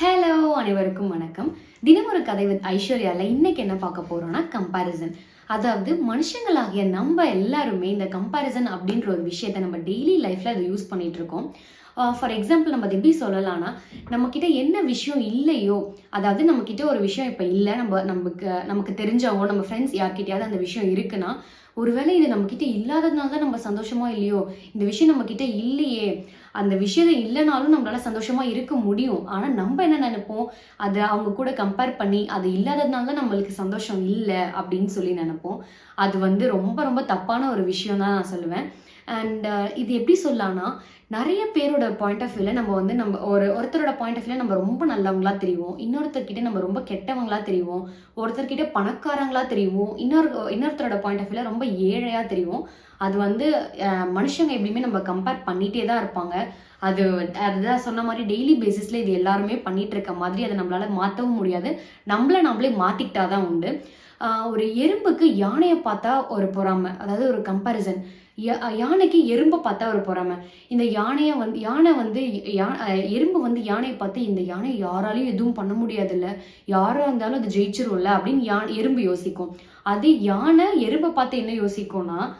Hello அனைவருக்கும் வணக்கம். தினம் ஒரு கதை வித் ஐஸ்வர்யாவில் இன்னைக்கு என்ன பார்க்க போறோம்னா கம்பாரிசன் அதாவது மனுஷங்களாகிய நம்ம எல்லாருமே இந்த கம்பாரிசன் அப்படின்ற ஒரு விஷயத்தை நம்ம டெய்லி லைஃப்ல அதை யூஸ் பண்ணிட்டு இருக்கோம். ஃபார் எக்ஸாம்பிள் நம்ம அது எப்படி சொல்லலாம்னா நம்மக்கிட்ட என்ன விஷயம் இல்லையோ அதாவது நம்மக்கிட்ட ஒரு விஷயம் இப்போ இல்லை நம்ம நமக்கு நமக்கு தெரிஞ்சவோ நம்ம ஃப்ரெண்ட்ஸ் யார்கிட்டயாவது அந்த விஷயம் இருக்குன்னா ஒருவேளை இது நம்மக்கிட்ட இல்லாததுனால தான் நம்ம சந்தோஷமா இல்லையோ இந்த விஷயம் நம்மக்கிட்ட இல்லையே அந்த விஷயம் இல்லைனாலும் நம்மளால சந்தோஷமா இருக்க முடியும். ஆனால் நம்ம என்ன நினைப்போம்? அதை அவங்க கூட கம்பேர் பண்ணி அது இல்லாததுனால தான் நம்மளுக்கு சந்தோஷம் இல்லை அப்படின்னு சொல்லி நினைப்போம். அது வந்து ரொம்ப ரொம்ப தப்பான ஒரு விஷயம் தான் நான் சொல்லுவேன். அண்ட் uh, இது எப்படி சொல்லலாம்னா நிறைய பேரோட பாயிண்ட் ஆஃப் வியூவில் நம்ம வந்து நம்ம ஒரு ஒருத்தரோட பாயிண்ட் ஆஃப் வியூவில் நம்ம ரொம்ப நல்லவங்களா தெரியும் இன்னொருத்தர்கிட்ட நம்ம ரொம்ப கெட்டவங்களா தெரியும் ஒருத்தர்கிட்ட பணக்காரங்களா தெரியும் இன்னொரு இன்னொருத்தரோட பாயிண்ட் ஆஃப் வியூவில் ரொம்ப ஏழையாக தெரியும் அது வந்து மனுஷங்க எப்படியுமே நம்ம கம்பேர் பண்ணிகிட்டே தான் இருப்பாங்க. அது அதுதான் சொன்ன மாதிரி டெய்லி பேசிஸில் இது எல்லாருமே பண்ணிட்டு இருக்க மாதிரி அதை நம்மளால மாற்றவும் முடியாது. நம்மள நம்மளே மாத்திக்கிட்டாதான் உண்டு. ஒரு எறும்புக்கு யானையை பார்த்தா ஒரு பொறாமை. அதாவது ஒரு கம்பேரிசன் யானைக்கு எறும்பை பார்த்தா அவர் பொறாமை. இந்த யானையை வந்து யானை வந்து யா- அஹ் எறும்பு வந்து யானையை பார்த்து இந்த யானை யாராலையும் எதுவும் பண்ண முடியாதுல்ல. யாரா இருந்தாலும் அது ஜெயிச்சிரும்ல அப்படின்னு யா எறும்பு யோசிக்கும். அது யானை எறும்பை பார்த்து என்ன யோசிக்கும்னா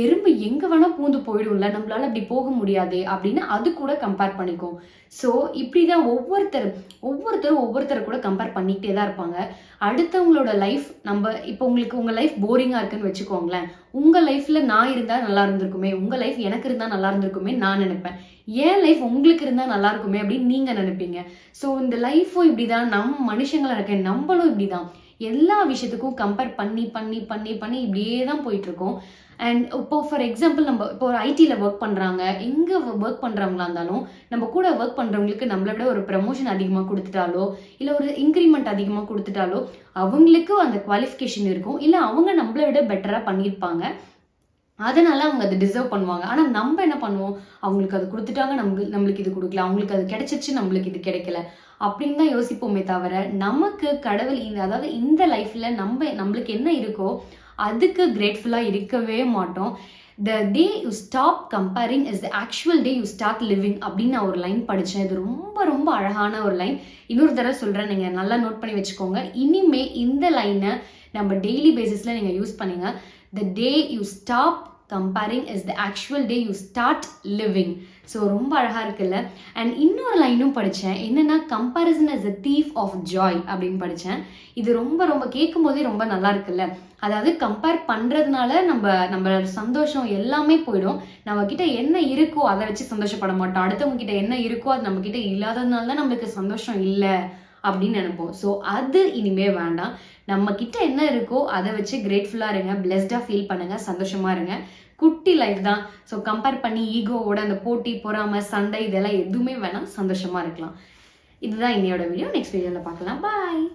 எறும்பு எங்கே வேணால் பூந்து போயிடும்ல நம்மளால அப்படி போக முடியாது அப்படின்னு அது கூட கம்பேர் பண்ணிக்கும். ஸோ இப்படிதான் ஒவ்வொருத்தர் ஒவ்வொருத்தரும் ஒவ்வொருத்தர் கூட கம்பேர் பண்ணிக்கிட்டே தான் இருப்பாங்க. அடுத்தவங்களோட லைஃப் நம்ம இப்போ உங்களுக்கு உங்கள் லைஃப் போரிங்காக இருக்குன்னு வச்சுக்கோங்களேன். உங்கள் லைஃப்பில் நான் இருந்தால் நல்லா இருந்திருக்குமே உங்கள் லைஃப் எனக்கு இருந்தால் நல்லா இருந்திருக்குமே நான் நினைப்பேன். ஏன் லைஃப் உங்களுக்கு இருந்தால் நல்லா இருக்குமே அப்படின்னு நீங்கள் நினைப்பீங்க. ஸோ இந்த லைஃப்பும் இப்படிதான் நம் மனுஷங்களா இருக்க நம்மளும் இப்படிதான். எல்லா விஷயத்துக்கும் கம்பேர் பண்ணி பண்ணி பண்ணி பண்ணி இப்படியே தான் போயிட்டுருக்கோம். அண்ட் இப்போ ஃபார் எக்ஸாம்பிள் நம்ம இப்போ ஒரு ஐடியில் ஒர்க் பண்ணுறாங்க எங்கே ஒர்க் பண்ணுறவங்களா இருந்தாலும் நம்ம கூட ஒர்க் பண்ணுறவங்களுக்கு நம்மளை விட ஒரு ப்ரமோஷன் அதிகமாக கொடுத்துட்டாலோ இல்லை ஒரு இன்க்ரிமெண்ட் அதிகமாக கொடுத்துட்டாலோ அவங்களுக்கு அந்த குவாலிஃபிகேஷன் இருக்கும். இல்லை அவங்க நம்மளை விட பெட்டராக பண்ணியிருப்பாங்க. அதனால அவங்க அதை டிசர்வ் பண்ணுவாங்க. ஆனால் நம்ம என்ன பண்ணுவோம்? அவங்களுக்கு அது கொடுத்துட்டாங்க நமக்கு நம்மளுக்கு இது கொடுக்கல. அவங்களுக்கு அது கிடைச்சிச்சு நம்மளுக்கு இது கிடைக்கல. அப்படின்னு தான் யோசிப்போமே தவிர நமக்கு கடவுள் இந்த அதாவது இந்த லைஃப்ல நம்ம நம்மளுக்கு என்ன இருக்கோ அதுக்கு கிரேட்ஃபுல்லாக இருக்கவே மாட்டோம். The day you stop comparing is the actual day you start living அப்படின்னு நான் ஒரு லைன் படித்தேன் இது ரொம்ப ரொம்ப அழகான ஒரு லைன் இன்னொரு தடவை சொல்கிறேன் நீங்கள் நல்லா நோட் பண்ணி வச்சுக்கோங்க. இனிமே இந்த லைனை நம்ம டெய்லி பேசிஸில் நீங்கள் யூஸ் பண்ணுங்கள் the day you stop comparing is the actual day you start living so ரொம்ப அழகாக இருக்குல்ல? அண்ட் இன்னொரு லைனும் படித்தேன் என்னன்னா comparison is the thief of joy அப்படின்னு படித்தேன் இது ரொம்ப ரொம்ப கேட்கும் போதே ரொம்ப நல்லா இருக்குல்ல? அதாவது கம்பேர் பண்ணுறதுனால நம்ம நம்ம சந்தோஷம் எல்லாமே போயிடும். நம்ம கிட்ட என்ன இருக்கோ அதை வச்சு சந்தோஷப்பட மாட்டோம். அடுத்தவங்க கிட்ட என்ன இருக்கோ அது நம்மக்கிட்ட இல்லாததுனால தான் நம்மளுக்கு சந்தோஷம் இல்லை. அப்படின்னு நினைப்போம். ஸோ அது இனிமே வேண்டாம். நம்ம கிட்ட என்ன இருக்கோ அதை வச்சு கிரேட்ஃபுல்லாக இருங்க பிளெஸ்டாக ஃபீல் பண்ணுங்க சந்தோஷமா இருங்க. குட்டி லைஃப் தான். ஸோ கம்பேர் பண்ணி ஈகோவோட அந்த போட்டி பொறாமை சண்டை இதெல்லாம் எதுவுமே வேணாம். சந்தோஷமா இருக்கலாம். இதுதான் இன்னையோட வீடியோ நெக்ஸ்ட் வீடியோவில் பார்க்கலாம். பாய்